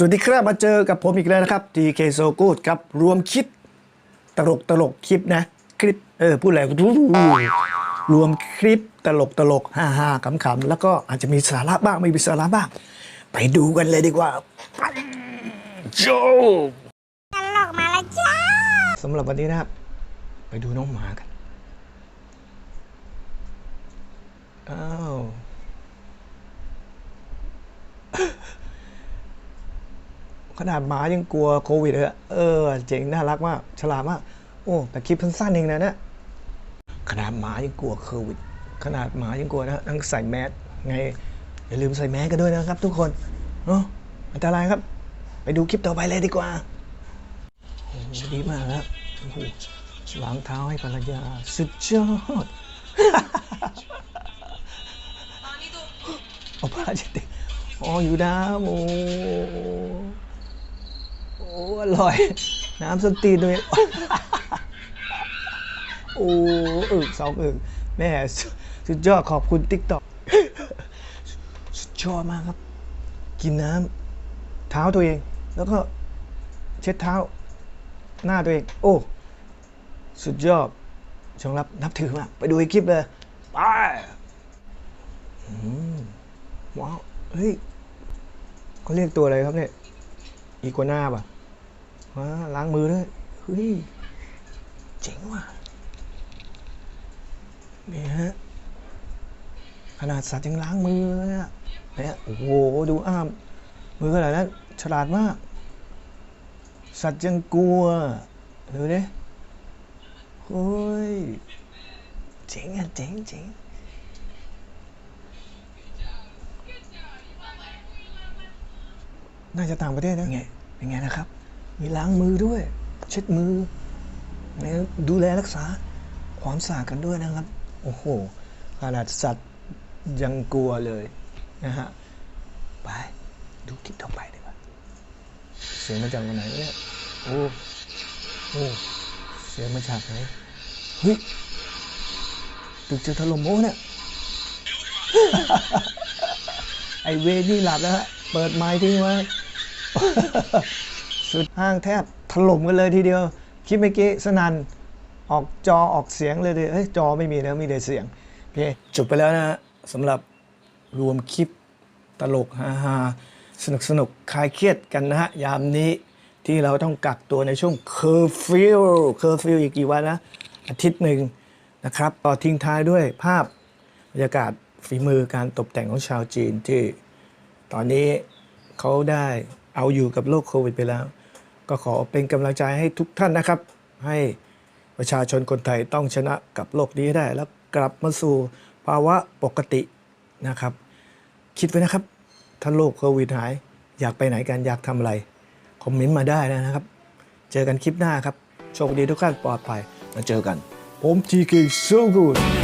สวัสดีครับมาเจอกับผมอีกแล้วนะครับ TK So Good ครับรวมคลิปตลกตลกคลิปนะ คลิปเออพูดอะไรรวมคลิปตลกตลกฮ่าฮ่าขำขำแล้วก็อาจจะมีสาระบ้างไม่มีสาระบ้าง ไปดูกันเลยดีกว่าโจตลกมาแล้วจ้าสำหรับวันนี้นะครับ ไปดูน้องหมากันอ้าว ขนาดหมายังกลัวโควิดเลยอะเออ เจ๋งน่ารักมากฉลาดมากโอ้ แต่คลิปสั้นๆเองนะเนี่ยขนาดหมายังกลัวโควิด ขนาดหมายังกลัวนะต้องใส่แมสไงอย่าลืมใส่แมสกันด้วยนะครับ ทุกคนเนาะอันตรายครับ ไปดูคลิปต่อไปเลยดีกว่าโอ้ดีมากครับโอ้โหล้างเท้าให้ภรรยาสุดยอดเอาผ้าเช็ดดิอ๋ออยู่น้ำโอ้โอ้ อร่อย น้ำสตีนด้วยโอ้อึกสองอึกแม่สุดยอดขอบคุณติ๊กต็อกสุดยอดมากครับ กินน้ำเท้าตัวเอง แล้วก็เช็ดเท้า หน้าตัวเอง โอ้ สุดยอดชงรับนับถือมาก ไปดูอีกคลิปเลยไปว้าว เฮ้ยเขาเรียกตัวอะไรครับเนี่ย อีกัวน่าป่ะ ว้าล้างมือด้วยเฮ้ยเจ๋งว่ะนี่ฮะขนาดสัตว์ยังล้างมือเลยอะเนี่ยโอ้โหดูอ้าม มือขนาดนั้นฉลาดมาก สัตว์ยังกลัวดูดิโอ้ยเจ๋งอะเจ๋งเจ๋งน่าจะต่างประเทศนะไงเป็นไงนะครับ มีล้างมือด้วย เช็ดมือแล้วดูแลรักษาความสะอาดกันด้วยนะครับ โอ้โหขนาดสัตว์ยังกลัวเลยนะฮะ ไปดูคลิปต่อไปดีกว่า เสียงมาจากไหนเนี่ย โอ้ โอ้ เสียงมาจากไหน เฮ้ยตึกจะถล่มโอ้เนี่ย ไอเวนี่หลับแล้วฮะ เปิดไม้ทิ้งไว้ สุดห้างแทบถล่มกันเลยทีเดียว คลิปเมื่อกี้สนันออกจอออกเสียงเลยดิเอ้ยจอไม่มีนะมีแต่เสียงโอเคจบไปแล้วนะฮะสำหรับรวมคลิปตลกฮาฮาสนุกสนุกคลายเครียดกันนะฮะยามนี้ที่เราต้องกักตัวในช่วงเคอร์ฟิวเคอร์ฟิวอีกกี่วันนะ อาทิตย์หนึ่งนะครับต่อทิ้งท้ายด้วยภาพบรรยากาศฝีมือการตกแต่งของชาวจีนที่ ตอนนี้เขาได้เอาอยู่กับโรคโควิดไปแล้ว ก็ขอเป็นกำลังใจให้ทุกท่านนะครับ ให้ประชาชนคนไทยต้องชนะกับโรคนี้ให้ได้ แล้วกลับมาสู่ภาวะปกตินะครับ คิดไว้นะครับ ถ้าโรคโควิดหาย อยากไปไหนกันอยากทำอะไร คอมเมนต์มาได้นะครับ เจอกันคลิปหน้าครับ โชคดีทุกท่านปลอดภัยมาเจอกันผม TK So Good